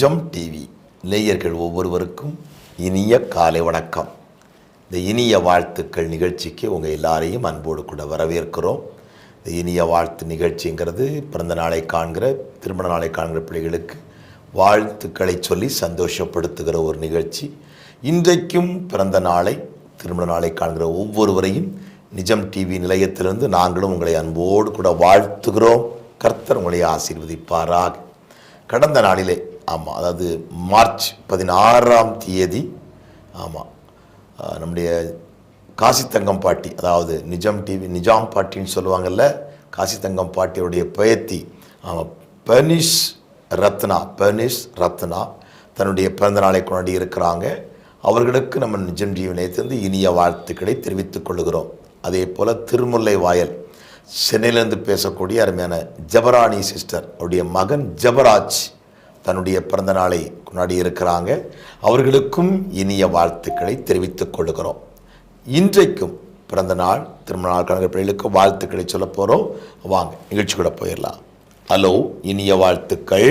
நிஜம் டிவி நேயர்கள் ஒவ்வொருவருக்கும் இனிய காலை வணக்கம். இந்த இனிய வாழ்த்துக்கள் நிகழ்ச்சிக்கு உங்கள் எல்லாரையும் அன்போடு கூட வரவேற்கிறோம். இந்த இனிய வாழ்த்து நிகழ்ச்சிங்கிறது பிறந்த நாளை காண்கிற திருமண நாளை காண்கிற பிள்ளைகளுக்கு வாழ்த்துக்களை சொல்லி சந்தோஷப்படுத்துகிற ஒரு நிகழ்ச்சி. இன்றைக்கும் பிறந்த நாளை திருமண நாளை காண்கிற ஒவ்வொருவரையும் நிஜம் டிவி நிலையத்திலிருந்து நாங்களும் உங்களை அன்போடு கூட வாழ்த்துகிறோம். கர்த்தர் உங்களை ஆசீர்வதிப்பாராக. கடந்த நாளிலே ஆமாம் அதாவது மார்ச் பதினாறாம் தேதி ஆமாம் நம்முடைய காசி தங்கம் பாட்டி அதாவது நிஜம் டிவி நிஜாம் பாட்டின்னு சொல்லுவாங்கல்ல காசி தங்கம் பாட்டியுடைய பயத்தி ஆமாம் பெனிஷ் ரத்னா பெனிஷ் ரத்னா தன்னுடைய பிறந்த நாளை கொண்டாடி இருக்கிறாங்க. அவர்களுக்கு நம்ம நிஜம் டிவி நிலையத்திலிருந்து இனிய வாழ்த்துக்களை தெரிவித்துக் கொள்கிறோம். அதே போல் திருமுல்லை வாயல் சென்னையிலேருந்து பேசக்கூடிய அருமையான ஜபராணி சிஸ்டர் அவருடைய மகன் ஜபராஜ் தன்னுடைய பிறந்த நாளை கொண்டாடி இருக்கிறாங்க. அவர்களுக்கும் இனிய வாழ்த்துக்களை தெரிவித்துக் கொள்கிறோம். இன்றைக்கும் பிறந்த நாள் திருமண நாள் கணக்கு பிள்ளைகளுக்கு வாழ்த்துக்களை சொல்ல போகிறோம் வாங்க நிகழ்ச்சி கூட போயிடலாம். ஹலோ இனிய வாழ்த்துக்கள்.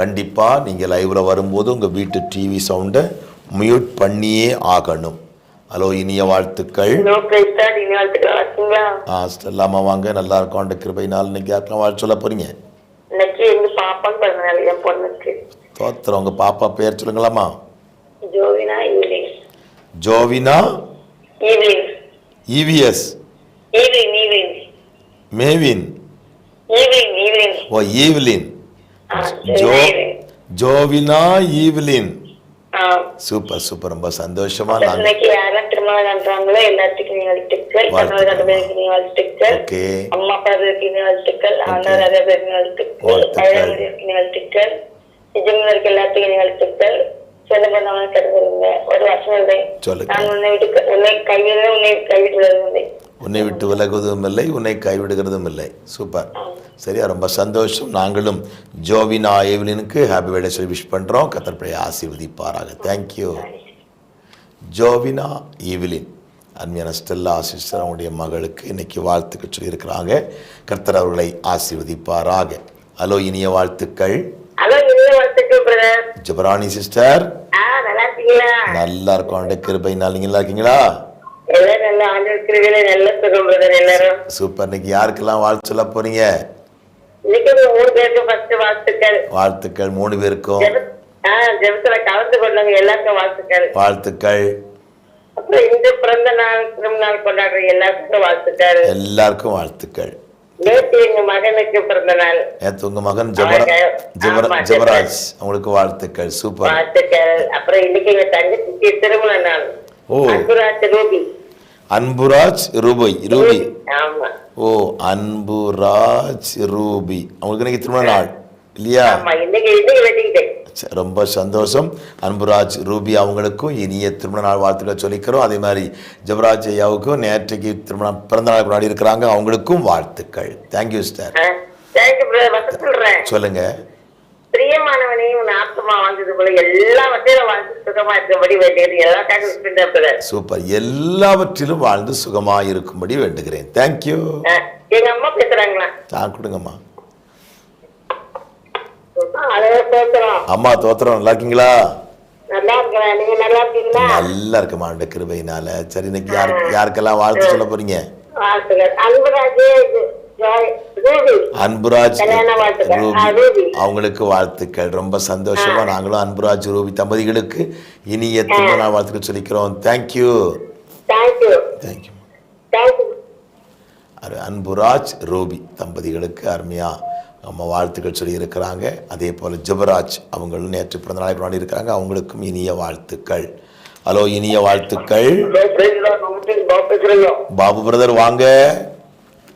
கண்டிப்பாக நீங்கள் லைவில் வரும்போது உங்கள் வீட்டு டிவி சவுண்டை மியூட் பண்ணியே ஆகணும். ஹலோ இனிய வாழ்த்துக்கள். ஆ வாங்க. நல்லா இருக்கும். ஆண்டு கிருபை நாள் இன்னைக்கு யாருக்கெல்லாம் சொல்ல போகிறீங்க இன்னைக்கு எங்க என் பொண்ணுக்கு தோத்திரம் உங்கள் பாப்பா பேர் சொல்லுங்களாம்மா? ஜோவினா இவிஎஸ் மேவின். ஓ Evelyn. Jo Jovina Evelyn. Super super. ரொம்ப சந்தோஷமா நாங்கள் பண்றாங்களோ எல்லாத்துக்கும் வாழ்த்துக்கள். கணவர் கணவருக்கு நீ வாழ்த்துக்கள் அம்மா அப்பாவுக்கு நீ வாழ்த்துக்கள். ஆண்டவர் வாழ்த்துக்கள். அழகருக்கு வாழ்த்துக்கள். நிஜங்களுக்கு எல்லாத்துக்கும் வாழ்த்துக்கள். சொந்த பண்ணவங்க கருதுங்க ஒரு சொல்லுங்க. நான் உன்னை விட்டு உன்னை கைவிட உன்னை கைவிடுவதில்லை உன்னை விட்டு விலகுவதும் இல்லை உன்னை கைவிடுகிறதும் இல்லை. சூப்பர். சரியா? ரொம்ப சந்தோஷம். நாங்களும் ஜோவினா ஏவிலினுக்கு ஹாப்பி பர்த்டே சொல்லி விஷ் பண்ணுறோம் கத்தர்படியை ஆசீர்வதிப்பாராக. Thank you Jovina Evelyn. அருமையான ஸ்டெல்லா சிஸ்டர் அவங்களுடைய மகளுக்கு இன்னைக்கு வாழ்த்துக்கள் சொல்லியிருக்கிறாங்க. கர்த்தர் அவர்களை ஆசீர்வதிப்பாராக. ஹலோ இனிய வாழ்த்துக்கள். ஜபராணி சிஸ்டர். நல்லா இருக்கீங்களா? இருக்கும். அவனுடைய கிருபை நாள். நீங்களா இருக்கீங்களா? எல்லாம் நல்ல எல்லாரும். சூப்பர். இன்னைக்கு யாருக்கெல்லாம் வாழ்த்து சொல்ல போறீங்க? வாழ்த்துக்கள். வாழ்த்துக்கள். மூணு பேருக்கும். ஜெபத்துல கலந்து கொள்ளுங்க எல்லாருக்கும் வாழ்த்துக்கள். வாழ்த்துக்கள். அப்புறம் இந்த பிறந்த நாள் திரும்ப நாள் கொண்டாடுற எல்லாருக்கும் வாழ்த்துக்கள். எல்லாருக்கும் வாழ்த்துக்கள். நேற்று எங்க மகனுக்கு பிறந்த நாள். நேற்று உங்க மகன் ஜபராஜ் அவங்களுக்கு வாழ்த்துக்கள். சூப்பர். வாழ்த்துக்கள். அப்புறம் இன்னைக்கு எங்க தங்கச்சிக்கு திருமண நாள். ஓ. அன்புராஜ் ரூபி. அன்புராஜ் ரூபை ரூபி. ஆமா. ஓ அன்புராஜ் ரூபி. அவங்களுக்கு இன்னைக்கு திருமண நாள் இல்லையா? ஆமா இன்னைக்கு இன்னைக்கு வெட்டிங் டே ரொம்ப சந்தோஷம். அன்புராஜ் ரூபி அவங்களுக்கும் இனிய திருமண நாள் வாழ்த்துக்களை சொல்லிக்கிறோம். அதே மாதிரி ஜபராஜ் ஐயாவுக்கும் நேற்றைக்கு திருமணம் பிறந்த நாள் கொண்டாடி இருக்கிறாங்க. அவங்களுக்கும் வாழ்த்துக்கள். தேங்க்யூ சார் சொல்லுங்க. சுகமா சூப்பர். எல்லாவற்றிலும் வாழ்ந்து சுகமாக இருக்கும்படி வேண்டுகிறேன் தேங்க்யூ எங்க அம்மா பேசுறாங்களா? கொடுங்கம்மா. அம்மா தோத்திரம் நல்லா இருக்கீங்களா? நல்லா இருக்குமா அந்த கிருபையினால. சரி இன்னைக்கு யாருக்கு யாருக்கெல்லாம் வாழ்த்து சொல்ல போறீங்க? அன்புராஜே ரூபி. அவங்களுக்கு வாழ்த்துக்கள். ரொம்ப சந்தோஷமா நாங்களும் அன்புராஜ் ரூபி தம்பதிகளுக்கு இனிய திருமண வாழ்த்துக்கள் சொல்லிக்கிறோம். தேங்க்யூ தேங்க்யூ அன்புராஜ் ரூபி தம்பதிகளுக்கு அருமையா நம்ம வாழ்த்துக்கள் சொல்லி இருக்கிறாங்க அதே போல் ஜபராஜ் அவங்களும் நேற்று பிறந்த நாளை கொண்டாடி இருக்கிறாங்க அவங்களுக்கும் இனிய வாழ்த்துக்கள். ஹலோ இனிய வாழ்த்துக்கள். பாபு பிரதர் வாங்க.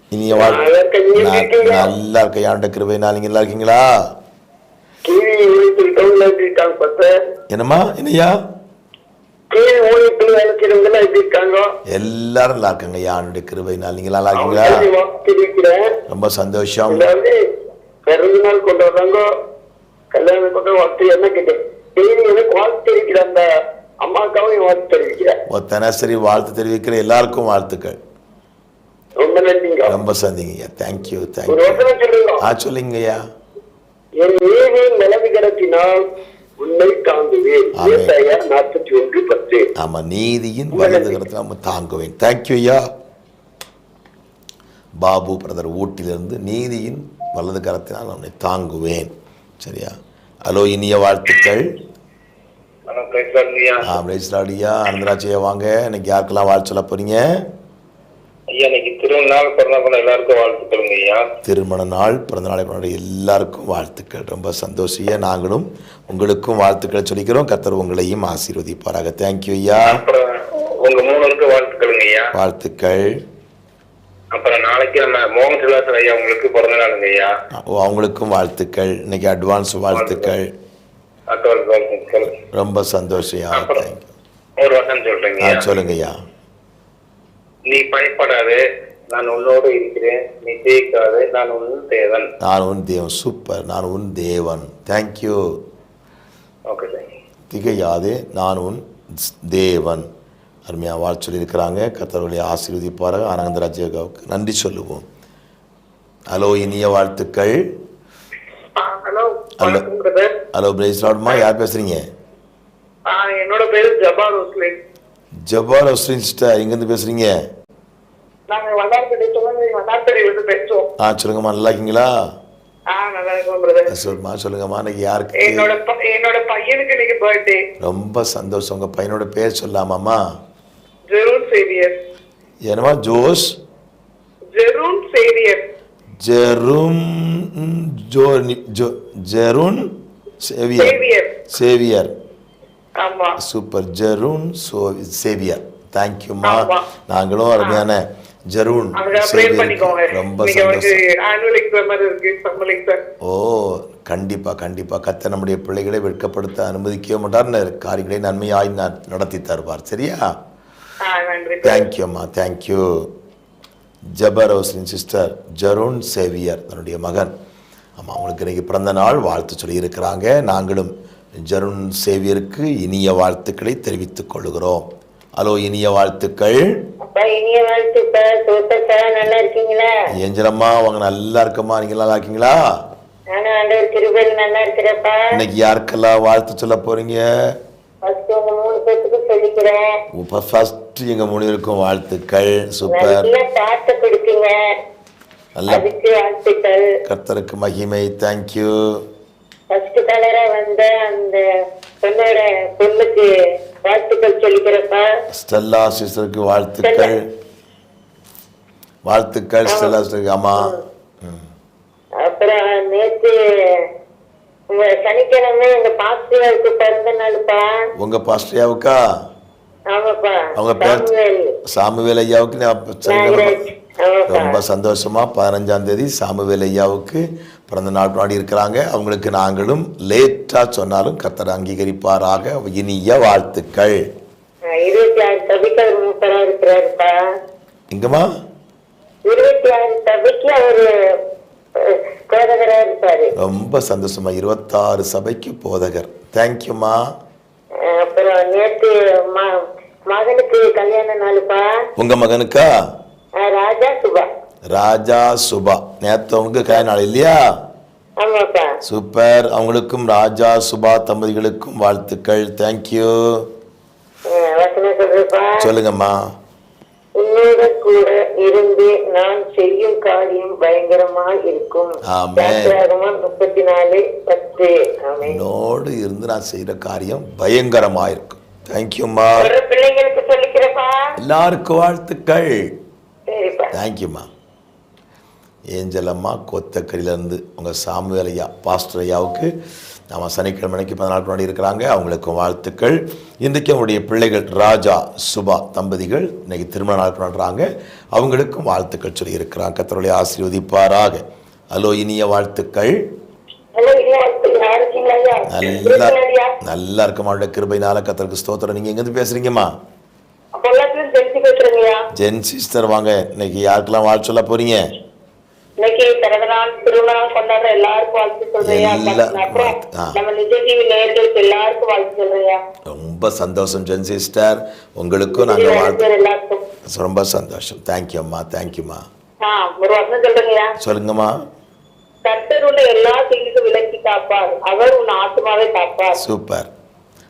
இனிய வாழ் நல்லா இருக்கேன். நீங்க நா- இருக்கீங்களா? நல்லா நீங்க இருக்கீங்களா என்னம்மா? என்னையா எல்லாரும் நல்லா இருக்காங்க கிருபைனால் நீங்க நல்லா இருக்கீங்களா? வாழ்த்து ரொம்ப சந்தோஷம். அதாவது பிறந்த நாள் கொண்டாடுறாங்க கல்யாணம் கொண்டு வாழ்த்து என்ன கேட்டேன்? வாழ்த்து தெரிவிக்கிற அந்த அம்மாக்காவும் வாழ்த்து தெரிவிக்கிறேன் தினசரி வாழ்த்து தெரிவிக்கிற எல்லாருக்கும் வாழ்த்துக்கள். ரொம்ப நன்றிங்க. ரொம்ப சந்திங்க ஐயா தேங்க்யூ தேங்க்யூ ஆ சொல்லுங்க. ஐயா என் நீதியின் வலதுகரத்தினால் உன்னை தாங்குவேன். நாற்பத்தி ஒன்று பத்து. ஆமாம் நீதியின் வலது கரத்தில் நம்ம தாங்குவேன். தேங்க்யூ ஐயா. பாபு பிரதர் ஊட்டிலிருந்து நீதியின் வலது கரத்தினால் நம்மை தாங்குவேன். சரியா? ஹலோ இனிய வாழ்த்துக்கள். ஐயா ஆ ரேஸ்லாடியா அனந்தராஜையா வாங்க. இன்னைக்கு யாருக்கெல்லாம் வாழ்த்து சொல்ல போறீங்க? திருமண நாள் பிறந்த நாளை கொண்டாடிய எல்லாருக்கும் வாழ்த்துக்கள். ரொம்ப சந்தோஷியா நாங்களும் உங்களுக்கும் வாழ்த்துக்களை சொல்லிக்கிறோம். கர்த்தர் உங்களையும் ஆசீர்வதிப்பாராக. தேங்க்யூ ஐயா. உங்க மூணருக்கு வாழ்த்துக்களுங்க ஐயா. வாழ்த்துக்கள். அப்புறம் நாளைக்கு நம்ம மோகன் சிலாசர் ஐயா உங்களுக்கு பிறந்த நாளுங்க ஐயா ஓ, அவங்களுக்கும் வாழ்த்துக்கள். இன்னைக்கு அட்வான்ஸ் வாழ்த்துக்கள். ரொம்ப சந்தோஷம் ஐயா. ஒரு வருஷம் சொல்றேங்க சொல்லுங்க ஐயா. நீ பயப்படாதே. நான் உன்னோடு இருக்கிறேன். நீ ஜெயிக்காதே. நான் உன் தேவன். நான் உன் தேவன். சூப்பர். நான் உன் தேவன். தேங்க்யூ ஓகே திகையாதே. நான் உன் தேவன். அருமையாக வாழ் சொல்லியிருக்கிறாங்க. கர்த்தருடைய ஆசீர்வதிப்பாராக. ஆனந்தராஜாவுக்கு நன்றி சொல்லுவோம். ஹலோ இனிய வாழ்த்துக்கள். ஹலோ ஹலோ பிரேஸ் யார் பேசுறீங்க? என்னோட பேரு ஜபார் ஹுஸ்லின். ஜபார் ஹுஸ்ரின் சிஸ்டர் எங்கேருந்து பேசுறீங்க? ஆ சொல்லுங்கம்மா நல்லா இருக்கீங்களா? சொல்லுமா சொல்லுங்கம்மா இன்னைக்கு யாருக்கு? என்னோட பையனுக்கு இன்னைக்கு பர்த்டே ரொம்ப சந்தோஷம். உங்கள் பையனோட பேர் சொல்லாமாம்மா? Jeroon Xavier. என்னமா Jose? Jeroon Xavier. ஜெரும் Jo Jeroon Xavier. Xavier. Xavier. Super. Jeroon so Xavier. தேங்க்யூம்மா ஆமா. நாங்களும் அருமையான ஜெரூன் சேவியருக்கு ரொம்ப சந்தோஷம். ஓ கண்டிப்பா கண்டிப்பா. கத்த நம்முடைய பிள்ளைகளை வெட்கப்படுத்த அனுமதிக்கவே மாட்டார் காரியங்களை நன்மையாய் நடத்தி தருவார். சரியா? ஆ நன்றி. தேங்க்யூம்மா தேங்க்யூ ஜபர் ஹவுஸ்லின் சிஸ்டர் ஜெரோன் சேவியர் தன்னுடைய மகன். ஆமாம் அவங்களுக்கு இன்னைக்கு பிறந்த நாள் வாழ்த்து சொல்லியிருக்கிறாங்க நாங்களும் ஜெரோன் சேவியருக்கு இனிய வாழ்த்துக்களை தெரிவித்துக் கொள்கிறோம். ஹலோ இனிய வாழ்த்துக்கள். ஏஞ்சலம்மா அவங்க நல்லா இருக்கம்மா. நீங்க நல்லா இருக்கீங்களா? இன்னைக்கு யாருக்கெல்லாம் வாழ்த்து சொல்ல போறீங்க? இப்போ ஃபர்ஸ்ட் எங்க முனிவருக்கும் வாழ்த்துக்கள். சூப்பர் நல்ல கர்த்தருக்கு மகிமை. தேங்க்யூ ஃபர்ஸ்ட் கலரா வந்த அந்த பொண்ணோட பொண்ணுக்கு வாழ்த்துக்கள் சொல்லிக்கிறப்பா. ஸ்டெல்லா சிஸ்டருக்கு வாழ்த்துக்கள். வாழ்த்துக்கள் ஸ்டெல்லா சிஸ்டருக்கு ஆமா. அப்புறம் உங்க சனிக்கிழமை எங்க பாஸ்டருக்கு பிறந்த நாளுப்பா. உங்க பாஸ்டரியாவுக்கா? ஆமாப்பா அவங்க பேர் சாமுவேல். ஐயாவுக்கு நான் ரொம்ப சந்தோஷமா பதினஞ்சாம் தேதி சாமுவேல் ஐயாவுக்கு பிறந்த நாள் கொண்டாடி இருக்கிறாங்க. அவங்களுக்கு நாங்களும் லேட்டா சொன்னாலும் கர்த்தர் அங்கீகரிப்பாராக. இனிய வாழ்த்துக்கள். எங்கம்மா? இருபத்தி ஆறு சபைக்கு அவரு ரொம்ப சந்தோஷமா. இருபத்தாறு சபைக்கு போதகர். தேங்க்யூம்மா அஹ், அப்புறம் ம- மகனுக்கு கல்யாண நாளுப்பா? உங்க மகனுக்கா? ராஜா சுபா. ராஜா சுபா. நேத்து அவங்க கல்யாண நாள் இல்லையா? சூப்பர். அவங்களுக்கும் ராஜா சுபா தம்பதிகளுக்கும் வாழ்த்துக்கள். தேங்க்யூ சொல்லுங்கம்மா. உன்னோட கூட இருந்து நான் செய்யும் காரியம் பயங்கரமா இருக்கும். முப்பத்தி நாலு பத்து. என்னோடு இருந்து நான் செய்கிற காரியம் பயங்கரமா இருக்கும். தேங்க்யூம்மா பிள்ளைங்களுக்கு சொல்லிக்கிறப்பா. எல்லாருக்கும் வாழ்த்துக்கள். தேங்க்யூம்மா ஏஞ்சல் அம்மா கோத்தக்கரியிலேருந்து உங்கள் சாமுவேல் ஐயா பாஸ்டர் ஐயாவுக்கு நாம் சனிக்கிழமைக்கு பதினாலு முன்னாடி இருக்கிறாங்க. அவங்களுக்கும் வாழ்த்துக்கள். இன்றைக்கு அவங்களுடைய பிள்ளைகள் ராஜா சுபா தம்பதிகள் இன்னைக்கு திருமண நாள் கொண்டாடுறாங்க. அவங்களுக்கும் வாழ்த்துக்கள் சொல்லி இருக்கிறாங்க. கத்தருடைய ஆசீர்வதிப்பாராக. ஹலோ இனிய வாழ்த்துக்கள். நல்லா நல்லா இருக்கமாவோட கிருபைனால கத்தருக்கு ஸ்தோத்திரம். நீங்கள் எங்கேருந்து பேசுகிறீங்கம்மா ஜென் சிஸ்டர் வாங்க. இன்னைக்கு யாருக்கெல்லாம் வாழ்த்து சொல்ல போகிறீங்க இன்னைக்கு பிறந்த நாள் திருமணம் கொண்டாடுற எல்லாருக்கும் வாழ்த்து சொல்றியா எல்லா- அப்புறம் ஆ. நம்ம நிஜ டிவி நேர்களுக்கு எல்லாருக்கும் வாழ்த்து சொல்றியா ரொம்ப சந்தோஷம் ஜென் சிஸ்டர். உங்களுக்கும் நாங்கள் வாழ்த்து. ரொம்ப சந்தோஷம். தேங்க்யூ அம்மா. தேங்க்யூம்மா ஒரு வருஷம் சொல்றீங்கய்யா சொல்லுங்கம்மா. கர்த்தர் உன்னை எல்லா தீங்குக்கும் விலக்கி காப்பார். அவர் உன் ஆத்மாவை காப்பார். சூப்பர்.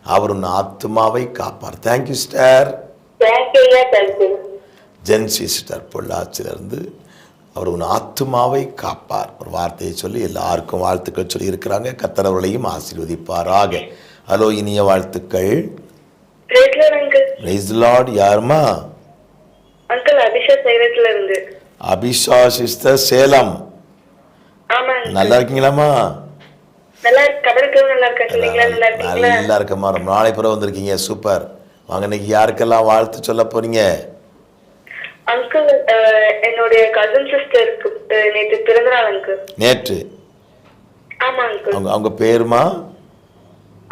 அவர் உன் ஆத்மாவை காப்பார். தேங்க்யூ ஐயா. தேங்க்யூ ஜென் சிஸ்டர் பொள்ளாச்சிலிருந்து அவர் உன் ஆத்மாவை காப்பார். ஒரு வார்த்தையை சொல்லி எல்லாருக்கும் வாழ்த்துக்கள் சொல்லி இருக்கிறாங்க கத்தரவர்களையும் ஆசீர்வதிப்பாராக. ஹலோ இனிய வாழ்த்துக்கள். யாருமா அபிஷா சிஸ்டர் சேலம். நல்லா இருக்கீங்களாம்மா? நல்லா இருக்கு. கடலுக்கு நல்லா இருக்கா? இல்லைங்களா நல்லா இருக்கீங்களா? நல்லா இருக்கம்மா. ரொம்ப நாளை பிறகு வந்திருக்கீங்க. சூப்பர். வாங்க இன்னைக்கு யாருக்கெல்லாம் வாழ்த்து சொல்ல போறீங்க? அங்கிள் என்னுடைய கசின் சிஸ்டருக்கு நேற்று பிறந்த நாள் அங்கிள் நேற்று? ஆமா அங்கிள் அவங்க அவங்க பேருமா?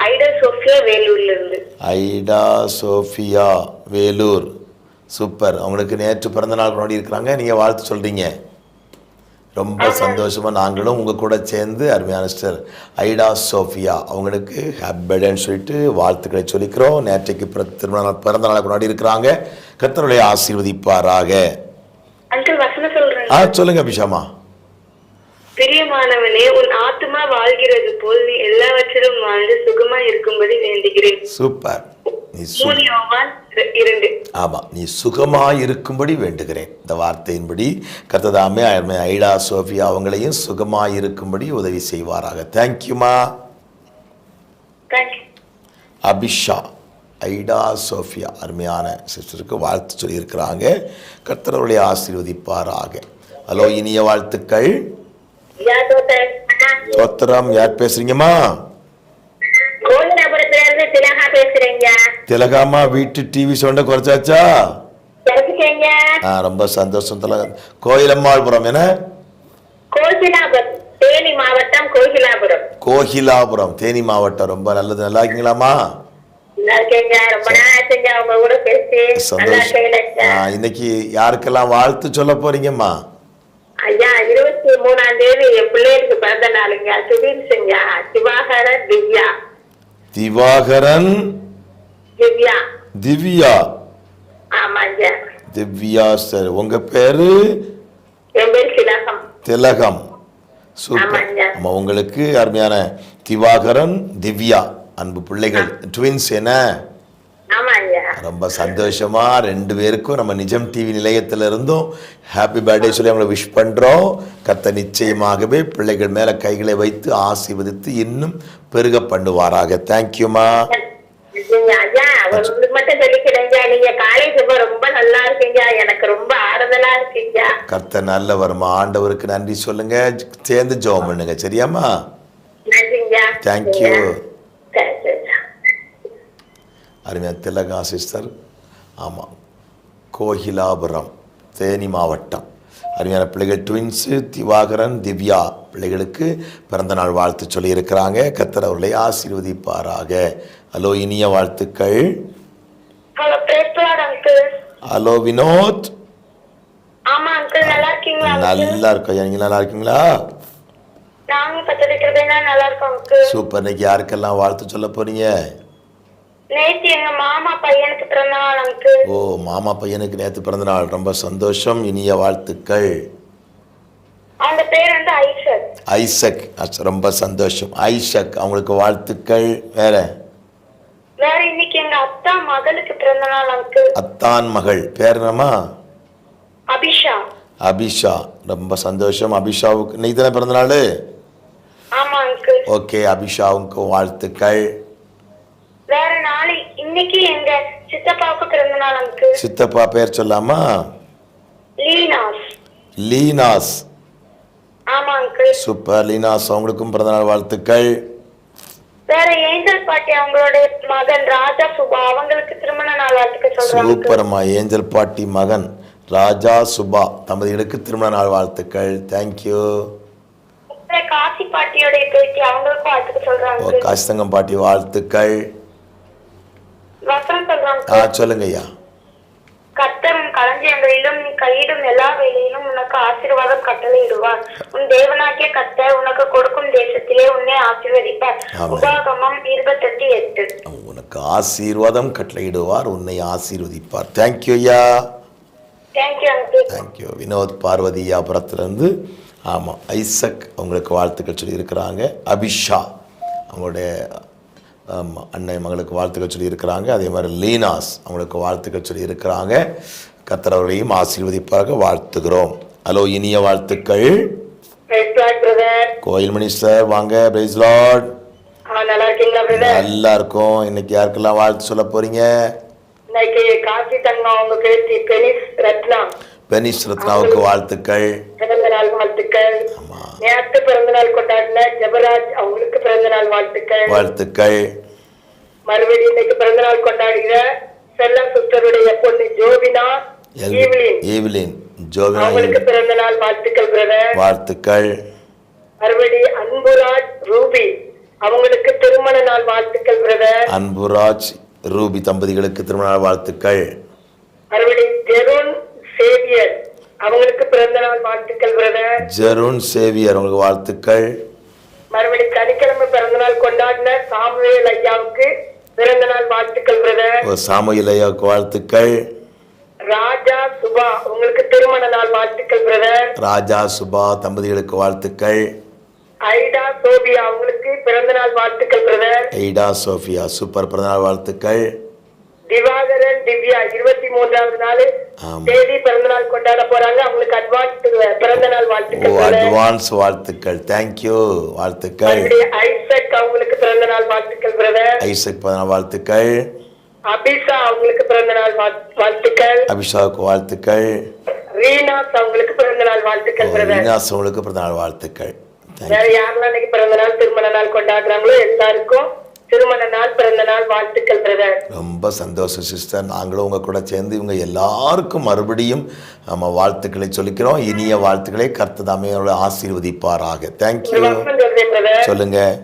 ஐடா சோஃபியா வேலூர்ல இருந்து. ஐடா சோஃபியா வேலூர். சூப்பர். அவங்களுக்கு நேற்று பிறந்த நாள் கொண்டாடி இருக்கிறாங்க. நீங்கள் வாழ்த்து சொல்கிறீங்க ரொம்ப சந்தோஷமாக நாங்களும் உங்கள் கூட சேர்ந்து அருமையான சிஸ்டர் ஐடா சோஃபியா அவங்களுக்கு ஹேப்பேன்னு சொல்லிட்டு வாழ்த்துக்களை சொல்லிக்கிறோம். நேற்றைக்கு பிற- திருமண நாள் பிறந்த நாளை கொண்டாடி இருக்கிறாங்க. கர்த்தருடைய ஆசீர்வதிப்பாராக. ஆ சொல்லுங்க அபிஷாமா பிரியமானவனே உன் ஆத்துமா வாழ்கிறது போல் நீ எல்லாவற்றிலும் வாழ்ந்து சுகமா இருக்கும்படி வேண்டுகிறேன். சூப்பர். நீ ஆமாம் நீ சுகமாய் இருக்கும்படி வேண்டுகிறேன். இந்த வார்த்தையின்படி கர்த்ததாமே அருமை ஐடா சோஃபியா அவங்களையும் சுகமாய் இருக்கும்படி உதவி செய்வாராக. தேங்க்யூமா தேங்க்யூ அபிஷா ஐடா சோஃபியா அருமையான சிஸ்டருக்கு வாழ்த்து சொல்லியிருக்கிறாங்க. கர்த்தரவர்களை ஆசீர்வதிப்பாராக. ஹலோ இனிய வாழ்த்துக்கள். சோத்திரம் யார் பேசுறீங்கம்மா? திலகாமா வீட்டு டிவி சவுண்டை குறைச்சாச்சா? ஆ ரொம்ப சந்தோஷம் திலகா கோயிலம்மாள்புரம் என்ன? தேனி மாவட்டம் கோகிலாபுரம். கோகிலாபுரம் தேனி மாவட்டம். ரொம்ப நல்லது. நல்லா இருக்கீங்களாம்மா? நல்லா இருக்கேங்க ரொம்ப நாள் ஆச்சுங்க உங்க கூட பேசி. நல்லா சந்தோஷம். இருக்கீங்களா ஆ, இன்னைக்கு யாருக்கெல்லாம் வாழ்த்து சொல்ல போறீங்கம்மா? ஐயா இருபத்தி மூணாம் தேதி என் பிள்ளைகளுக்கு பிறந்த நாளுங்க. சுதீர் சிங்கா சிவாகரன் திவ்யா. திவாகரன் திவ்யா. திவ்யா. ஆமாங்க திவ்யா சார். உங்க பேரு? என் பேர் திலகம். திலகம். சூப்பர். ஆமா உங்களுக்கு அருமையான திவாகரன் திவ்யா. அன்பு பிள்ளைகள் ட்வின்ஸ் என்ன? ஆமாங்க ரொம்ப சந்தோஷமா ரெண்டு பேருக்கும் நம்ம நிஜம் டிவி நிலையத்துல இருந்தும் ஹாப்பி பர்த்டே சொல்லி அவங்களை விஷ் பண்றோம். கத்த நிச்சயமாகவே பிள்ளைகள் மேல கைகளை வைத்து ஆசீர்வதித்து இன்னும் பெருக பண்ணுவாராக. தேங்க்யூமா கர்த்த நல்லவர்மா. ஆண்டவருக்கு நன்றி சொல்லுங்க. சேர்ந்து ஜெபம் பண்ணுங்க. சரியாம்மா? நன்றிங்க அருமையான திலகா சிஸ்டர். ஆமாம் கோகிலாபுரம் தேனி மாவட்டம். அருமையான பிள்ளைகள் ட்வின்ஸு திவாகரன் திவ்யா பிள்ளைகளுக்கு பிறந்தநாள் வாழ்த்து சொல்லியிருக்கிறாங்க. கத்தர் அவர்களை ஆசீர்வதிப்பாராக. ஹலோ இனிய வாழ்த்துக்கள். ஹலோ வினோத். நல்லா இருக்கீங்களா இருக்கும் ஐயா. நீங்கள் நல்லா இருக்கீங்களா? நாங்க நல்லா இருக்கோம் அங்கிள் சூப்பர். இன்னைக்கு யாருக்கெல்லாம் வாழ்த்து சொல்ல போறீங்க? நேத்து எங்க மாமா பையனுக்கு பிறந்த நாள் அங்கிள். ஓ மாமா பையனுக்கு நேற்று பிறந்தநாள் ரொம்ப சந்தோஷம். இனிய வாழ்த்துக்கள். ஐசக். ரொம்ப சந்தோஷம். ஐசக் அவங்களுக்கு வாழ்த்துக்கள். வேற? வேற இன்னைக்கு எங்க அத்தா மகளுக்கு பிறந்த நாள் அங்கிள். அத்தான் மகள். பேர் என்னம்மா? அபிஷா. அபிஷா. ரொம்ப சந்தோஷம். அபிஷாவுக்கு இன்னைக்கு தானே பிறந்தநாள் ஆமா அங்கிள். ஓகே அபிஷாவுக்கு வாழ்த்துக்கள். வேற நாளை இன்னைக்கு எங்க சித்தப்பாவுக்கு பிறந்த நாள் அங்கிள். சித்தப்பா பேர் சொல்லாமா? லீனாஸ். லீனாஸ். ஆமா அங்கிள். சூப்பர். லீனாஸ் அவங்களுக்கும் பிறந்தநாள் வாழ்த்துக்கள். வேற ஏஞ்சல் பாட்டி அவங்களுடைய மகன் ராஜா சுபா அவங்களுக்கு திருமண நாள் வாழ்த்துக்க சொல்றாங்க சூப்பர்மா. ஏஞ்சல் பாட்டி மகன் ராஜா சுபா தம்பதிகளுக்கு திருமண நாள் வாழ்த்துக்கள். தேங்க்யூ காசி பாட்டியோடைய பேட்டி அவங்களுக்கும் வாழ்த்துக்க ஓ சொல்றாங்க காசிதங்கம் பாட்டி வாழ்த்துக்கள். ஆ சொல்லுங்க ஐயா கத்தரும் களஞ்சியங்களிலும் கையிடும் எல்லா வேலையிலும் உனக்கு ஆசீர்வாதம் கட்டளையிடுவார். உன் தேவனாகிய கத்தர் உனக்கு கொடுக்கும் தேசத்திலே உன்னை ஆசீர்வதிப்பார். உபாகமம் இருபத்தெட்டு எட்டு. உனக்கு ஆசீர்வாதம் கட்டளையிடுவார் உன்னை ஆசீர்வதிப்பார். தேங்க்யூ ஐயா. தேங்க்யூ வினோத் பார்வதி வியாபாரத்திலிருந்து ஆமாம் ஐசக் அவங்களுக்கு வாழ்த்துக்கள் சொல்லி இருக்கிறாங்க அபிஷா அவங்களுடைய அன்னை மகளுக்கு வாழ்த்துக்கள் சொல்லி இருக்கிறாங்க அதே மாதிரி லீனாஸ் அவங்களுக்கு வாழ்த்துக்கள் சொல்லி இருக்கிறாங்க கர்த்தர் அவர்களையும் ஆசீர்வதிப்பாக வாழ்த்துகிறோம். ஹலோ இனிய வாழ்த்துக்கள். கோயில் மினிஸ்டர் வாங்க பிரைஸ் லார்ட் நல்லா இருக்கும். இன்னைக்கு யாருக்கெல்லாம் வாழ்த்து சொல்ல போறீங்க? இன்னைக்கு காசி தங்கம் அவங்க பேத்தி பெனிஸ் ரத்னா. ரத்னாவுக்கு வாழ்த்துக்கள். நேற்று பிறந்த நாள் கொண்டாடின ஜெபராஜ் அவங்களுக்கு பிறந்த நாள் வாழ்த்துக்கள். வாழ்த்துக்கள். மறுபடியும் இன்னைக்கு பிறந்த நாள் கொண்டாடுகிற செல்ல சிஸ்டருடைய பொண்ணு ஈவ்லின். ஈவிலின் அவங்களுக்கு ஜோவின் பிறந்த நாள் வாழ்த்துக்கள் பிரதர் வாழ்த்துக்கள். மறுபடி அன்புராஜ் ரூபி அவங்களுக்கு திருமண நாள் வாழ்த்துக்கள் பிரதர் அன்புராஜ் ரூபி தம்பதிகளுக்கு திருமண நாள் வாழ்த்துக்கள். மறுபடி ஜெருன் சேவியர் அவங்களுக்கு பிறந்த நாள் வாழ்த்துக்கள் பிரதர் ஜெருன் சேவியர் உங்களுக்கு வாழ்த்துக்கள். மறுபடி சனிக்கிழமை பிறந்த நாள் கொண்டாடின சாமுவேல் ஐயாவுக்கு பிறந்த நாள் வாழ்த்துக்கள் பிரதர் சாமுவேல் ஐயாவுக்கு வாழ்த்துக்கள். ராஜா சுபா உங்களுக்கு திருமண நாள் வாழ்த்துக்கள் பிரதர் ராஜா சுபா தம்பதிகளுக்கு வாழ்த்துக்கள். ஐடா சோபியா அவங்களுக்கு பிறந்த நாள் வாழ்த்துக்கள் பிரதர் எய்டா சோஃபியா சூப்பர் பிறந்தநாள் வாழ்த்துக்கள். திவாகரன் திவ்யா இருபத்தி மூன்றாவது நாள். தேதி பிறந்த நாள் கொண்டாட போறாங்க. அவங்களுக்கு அட்வான்ஸ் பிறந்த நாள் வாழ்த்துக்கள். அட்வான்ஸ் வாழ்த்துக்கள். தேங்க்யூ வாழ்த்துக்கள். ஐசக் அவங்களுக்கு பிறந்த நாள் வாழ்த்துக்கள் பிரதர் ஐசக் பிறந்தநாள் வாழ்த்துக்கள். அபிஷா அவங்களுக்கு பிறந்த நாள் வாழ்- வாழ்த்துக்கள். அபிஷாவுக்கு வாழ்த்துக்கள். ரீனாஸ் அவங்களுக்கு பிறந்த நாள் வாழ்த்துக்கள் பிரதர் வினாஸ் உங்களுக்கு பிறந்தநாள் வாழ்த்துக்கள். வேற யாரெல்லாம் இன்னைக்கு பிறந்த நாள் திருமண நாள் கொண்டாடுறாங்களோ எல்லாருக்கும் திருமண நாள் பிறந்த நாள் வாழ்த்துக்கள் பிரதர் ரொம்ப சந்தோஷம் சிஸ்டர் நாங்களும் உங்கள் கூட சேர்ந்து இவங்க எல்லாருக்கும் மறுபடியும் நம்ம வாழ்த்துக்களை சொல்லிக்கிறோம். இனிய வாழ்த்துக்களை கர்த்ததாமையோட ஆசீர்வதிப்பாராக. தேங்க்யூ சொல்லுங்க.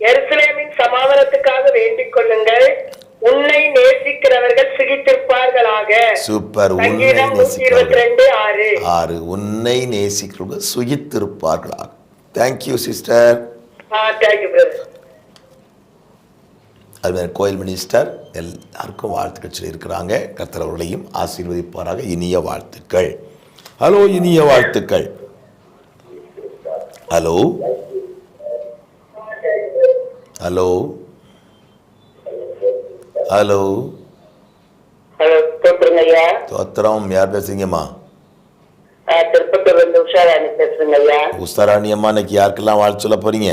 எருசலேமின் சமாதானத்துக்காக வேண்டிக் கொள்ளுங்கள். உன்னை நேசிக்கிறவர்கள் சிகித்திருப்பார்களாக. சூப்பர். உன்னை நேசிக்கிறவர்கள். ஆறு. உன்னை நேசிக்கிறவர்கள் சுகித்திருப்பார்களாக. Thank you sister thank you brother அதுமாதிரி கோயில் மினிஸ்டர் எல்லாருக்கும் வாழ்த்துக்கள் சொல்லியிருக்கிறாங்க. கர்த்தர் அவர்களையும் ஆசீர்வதிப்பாராக. இனிய வாழ்த்துக்கள். ஹலோ இனிய வாழ்த்துக்கள். ஹலோ ஹலோ ஹலோ தோத்திரம் யார் பேசுறீங்கம்மா? இருந்து உஷாராணி பேசுறேங்க அம்மா இன்னைக்கு யாருக்கெல்லாம் வாழ்த்து சொல்ல போறீங்க?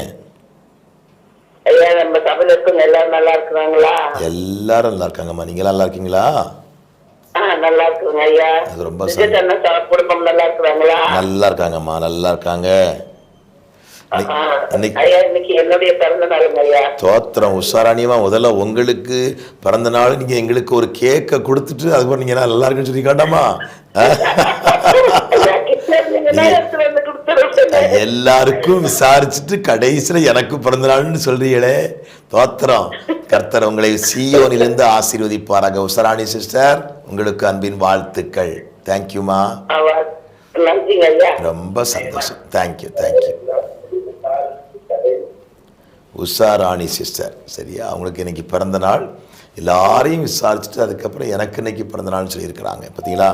இருக்கவங்க எல்லாரும் நல்லா இருக்கிறாங்களா எல்லாரும் நல்லா இருக்காங்கம்மா. நீங்களாம் நல்லா இருக்கீங்களா? நல்லா இருக்குங்க ஐயா. அது ரொம்ப விஜய் அண்ணன் சார் குடும்பம் நல்லா இருக்கிறாங்களா நல்லா இருக்காங்கம்மா நல்லா இருக்காங்க. தோத்திரம் உஷாராணியமா முதல்ல உங்களுக்கு பிறந்த நாள் நீங்க எங்களுக்கு ஒரு கேக்கை கொடுத்துட்டு அதுக்கப்புறம் நீங்க நல்லா இருக்குன்னு சொல்லி காட்டாமா. எல்லாருக்கும் விசாரிச்சுட்டு கடைசியில எனக்கு பிறந்த நாள்னு சொல்றீங்களே. தோத்திரம். கர்த்தர் உங்களை சியோனிலிருந்து ஆசீர்வதிப்பாராக. உசராணி சிஸ்டர் உங்களுக்கு அன்பின் வாழ்த்துக்கள். தேங்க்யூமா ரொம்ப சந்தோஷம். Thank you thank you Usha Rani sister சரியா? அவங்களுக்கு இன்னைக்கு பிறந்த நாள். எல்லாரையும் விசாரிச்சுட்டு அதுக்கப்புறம் எனக்கு இன்னைக்கு பிறந்த நாள்னு சொல்லியிருக்கிறாங்க. பார்த்தீங்களா?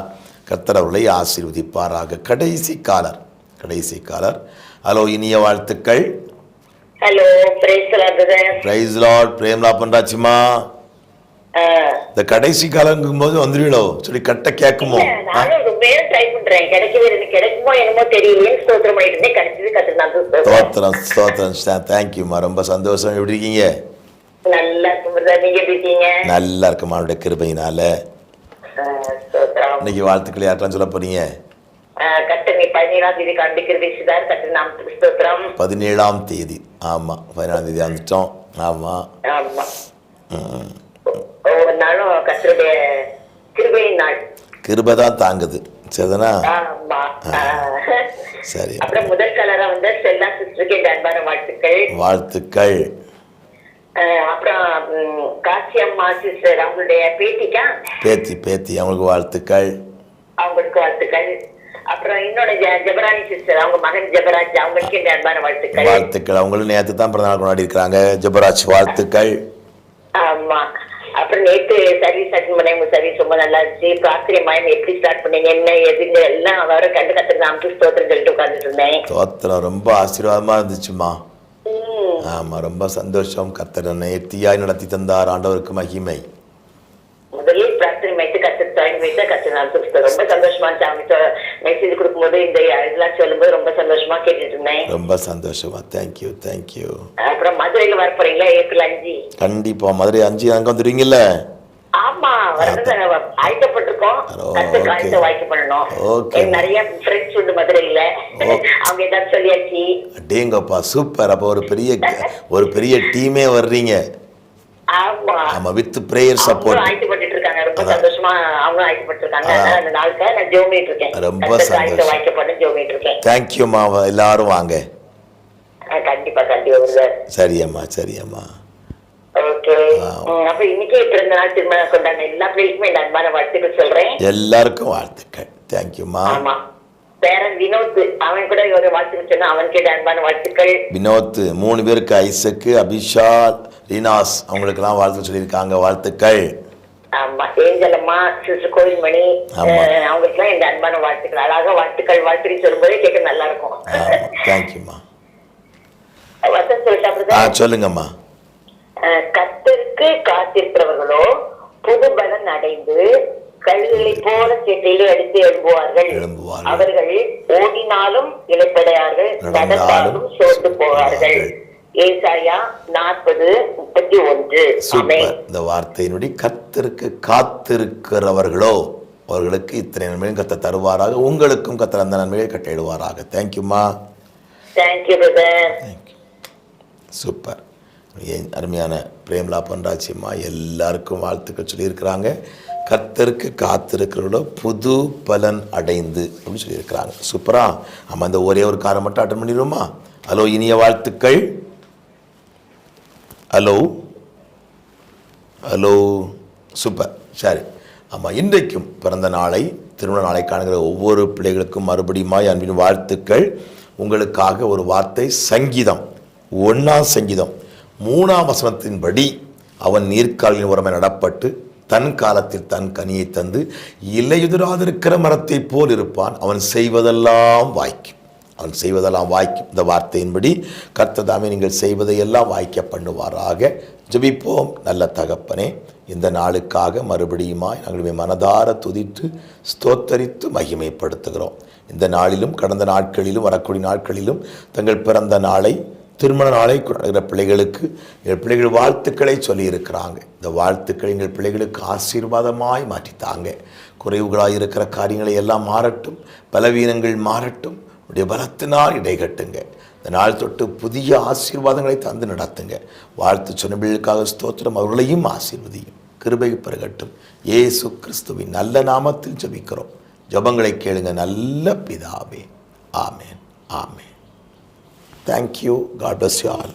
கர்த்தர் அவர்களை ஆசீர்வதிப்பாராக. கடைசி காலர் கடைசி காலர் ஹலோ இனிய வாழ்த்துக்கள். ஹலோ பிரேசலா பிரதர் பிரைஸ் லார்ட் பிரேம்லா பண்றாச்சுமா? இந்த கடைசி காலங்கும் போது வந்துடுவீங்களோ சொல்லி கட்ட கேட்குமோ? நானும் ரொம்ப நேரம் ட்ரை பண்றேன். கிடைக்கவே எனக்கு கிடைக்குமோ என்னமோ தெரியலையே ஸ்தோத்திரம் பண்ணிட்டு இருந்தேன் கிடைச்சது ஸ்தோத்திரம். ஸ்தோத்திரம் ரொம்ப சந்தோஷம். எப்படி இருக்கீங்க? நல்லா இருக்கும் நீங்க எப்படி இருக்கீங்க? நல்லா இருக்குமா அவருடைய கிருபையினால. இன்னைக்கு வாழ்த்துக்கள் யார்ட்டான் சொல்ல போறீங்க? கட்டணி பதினேழாம் தேதி கண்டிக்கிற விஷயதான் கட்டு நாம் பதினேழாம் தேதி. ஆமாம் பதினேழாம் தேதி வந்துட்டோம் ஆமாம் கிருபை தான் தாங்குது. சரிதானா. சரி. அப்புறம் முதல் கலரா வந்து செல்லா சிஸ்டருக்கு என் அன்பான வாழ்த்துக்கள். வாழ்த்துக்கள். அப்புறம் காசி அம்மா சிஸ்டர் அவங்களுடைய பேத்திக்கா? பேத்தி பேத்தி அவங்களுக்கு வாழ்த்துக்கள். அவங்களுக்கு வாழ்த்துக்கள். அப்புறம் இன்னொரு ஜெ- ஜெபராணி சிஸ்டர் அவங்க மகன் ஜெபராஜ் அவங்களுக்கு என் அன்பான வாழ்த்துக்கள். வாழ்த்துக்கள். அவங்களும் நேற்று தான் பிறந்தநாள் கொண்டாடி இருக்கிறாங்க. ஜபராஜ் வாழ்த்துக்கள். ஆமா. அப்புறம் நேத்து சர்வீஸ் அட்டன் பண்ண உங்க சர்வீஸ் ரொம்ப நல்லா இருந்துச்சு. பிரார்த்தனை மாயம் எப்படி ஸ்டார்ட் பண்ணீங்க என்ன எதுங்க எல்லாம் வர கண்டு கத்துக்கு நாமக்கு ஸ்தோத்திரம் சொல்லிட்டு உட்கார்ந்துட்டு இருந்தேன். தோத்திரம் ரொம்ப ஆசீர்வாதமாக இருந்துச்சுமா ம். ஆமாம் ரொம்ப சந்தோஷம். கர்த்தர் என்னை நேர்த்தியாய் நடத்தி தந்தார். ஆண்டவருக்கு மகிமை முதலில் பிரார்த்தனை மைத்து கத்து தொடங்கி வைத்த கத்து புரிஞ்சு ரொம்ப சந்தோஷமா இருந்துச்சு. அவங்க மெசேஜ் கொடுக்கும்போது இந்த இதெல்லாம் சொல்லும்போது ரொம்ப சந்தோஷமா கேட்டுட்டு இருந்தேன். ரொம்ப சந்தோஷமா. தேங்க்யூ தேங்க்யூ அப்புறம் மதுரையில வர போறீங்களா ஏப்ரல் அஞ்சு. கண்டிப்பாக மதுரை அஞ்சு அங்கே வந்துடுவீங்கல்ல? ஆமா. ஆயத்தப்பட்டிருக்கோம் வாய்க்க பண்ணணும். நிறைய ஃப்ரெண்ட்ஸ் உண்டு மதுரையில. அவங்க ஏதாவது சொல்லியாச்சு? சூப்பர் அப்போ ஒரு பெரிய ஒரு பெரிய டீமே வர்றீங்க. ஆமா. வித் ப்ரேயர் சப்போர்ட் ரொம்ப. சந்தோஷமா அதான். அதனால அந்த நாளுக்காக நான் ஜோமிட்டு இருக்கேன். ரொம்ப சந்தோஷம். வாய்க்க பண்ண ஜோமிட்டு இருக்கேன். தேங்க்யூம்மா எல்லாரும் வாங்க. கண்டிப்பா கண்டிப்பா வருது சரியம்மா சரியம்மா எல்லாருக்கும் வாழ்த்துக்கள். தேங்க்யூம்மா ஆமா. பேரன் வினோத் அவன் கூட ஒரு வாழ்த்துக்கள் சொன்னா அவனுக்கு இந்த அன்பான வாழ்த்துக்கள். வினோத் மூணு பேருக்கு ஐசக்கு அபிஷால் ரீனாஸ் அவங்களுக்கெல்லாம் வாழ்த்து சொல்லியிருக்காங்க. வாழ்த்துக்கள். ஆமா ஏஞ்சலம்மா சிஸ்டர் கோயில்மணி. அவங்களுக்கு எல்லாம் இந்த அன்பான வாழ்த்துக்கள் அழகா வாழ்த்துக்கள் வாழ்த்துக்கள் சொல்லும்போதே கேட்க நல்லா இருக்கும் பிரதர்? சொல்லுங்கம்மா கர்த்தருக்கு காத்திருக்கிறவர்களோ புது பலன் அடைந்து கழுகுகளை போல சேட்டையிலே அடித்து எழும்புவார்கள். அவர்கள் ஓடினாலும் இழைப்படையார்கள் நடந்தாலும் சோர்ந்து போவார்கள். ஏசாயா நாற்பது முப்பத்தி ஒன்று. சூப்பர். இந்த வார்த்தையினுடைய கத்தருக்கு காத்திருக்கிறவர்களோ அவர்களுக்கு இத்தனை நன்மையும் கத்த தருவாராக உங்களுக்கும் கத்தர் அந்த நன்மையை கட்டிடுவாராக தேங்க்யூம்மா தேங்க்யூ தேங்க்யூ சூப்பர். ஏன் அருமையான பிரேம்லா பொன்ராட்சியம்மா எல்லாருக்கும் வாழ்த்துக்கள் சொல்லியிருக்கிறாங்க. கர்த்தருக்கு காத்திருக்கிறவர்களோ புது பலன் அடைந்து அப்படின்னு சொல்லியிருக்கிறாங்க. சூப்பரா. ஆமாம் இந்த ஒரே ஒரு காரம் மட்டும் அட்டன் பண்ணிடுவோமா? ஹலோ இனிய வாழ்த்துக்கள். ஹலோ? ஹலோ? சூப்பர். சரி. ஆமாம் இன்றைக்கும் பிறந்த நாளை திருமண நாளை காணுகிற ஒவ்வொரு பிள்ளைகளுக்கும் மறுபடியுமாய் அன்பின் வாழ்த்துக்கள். உங்களுக்காக ஒரு வார்த்தை சங்கீதம். ஒன்றாம் சங்கீதம். மூணாம் வசனத்தின்படி அவன் நீர்க்காலின் உரமை நடப்பட்டு தன் காலத்தில் தன் கனியை தந்து இலையுதிராதிருக்கிற மரத்தைப் போல் இருப்பான். அவன் செய்வதெல்லாம் வாய்க்கும். அவன் செய்வதெல்லாம் வாய்க்கும் இந்த வார்த்தையின்படி கர்த்ததாமே நீங்கள் செய்வதையெல்லாம் வாய்க்க பண்ணுவாராக. ஜபிப்போம். நல்ல தகப்பனே இந்த நாளுக்காக மறுபடியுமாய் நாங்கள் மனதார துதித்து ஸ்தோத்தரித்து மகிமைப்படுத்துகிறோம். இந்த நாளிலும் கடந்த நாட்களிலும் வரக்கூடிய நாட்களிலும் தங்கள் பிறந்த நாளை திருமண நாளை கொண்டாடுகிற பிள்ளைகளுக்கு எங்கள் பிள்ளைகள் வாழ்த்துக்களை சொல்லியிருக்கிறாங்க. இந்த வாழ்த்துக்களை எங்கள் பிள்ளைகளுக்கு ஆசீர்வாதமாய் மாற்றித்தாங்க. குறைவுகளாக இருக்கிற காரியங்களை எல்லாம் மாறட்டும். பலவீனங்கள் மாறட்டும். உடைய பலத்தினால் இடைகட்டுங்க இந்த நாள் தொட்டு புதிய ஆசீர்வாதங்களை தந்து நடத்துங்க. வாழ்த்து சொன்னபிள்களுக்காக ஸ்தோத்திரம் அவர்களையும் ஆசீர்வதியும். கிருபை பெருகட்டும். ஏசு கிறிஸ்துவின் நல்ல நாமத்தில் ஜெபிக்கிறோம். ஜெபங்களை கேளுங்க நல்ல பிதாவே. ஆமேன். ஆமேன். Thank you God bless you all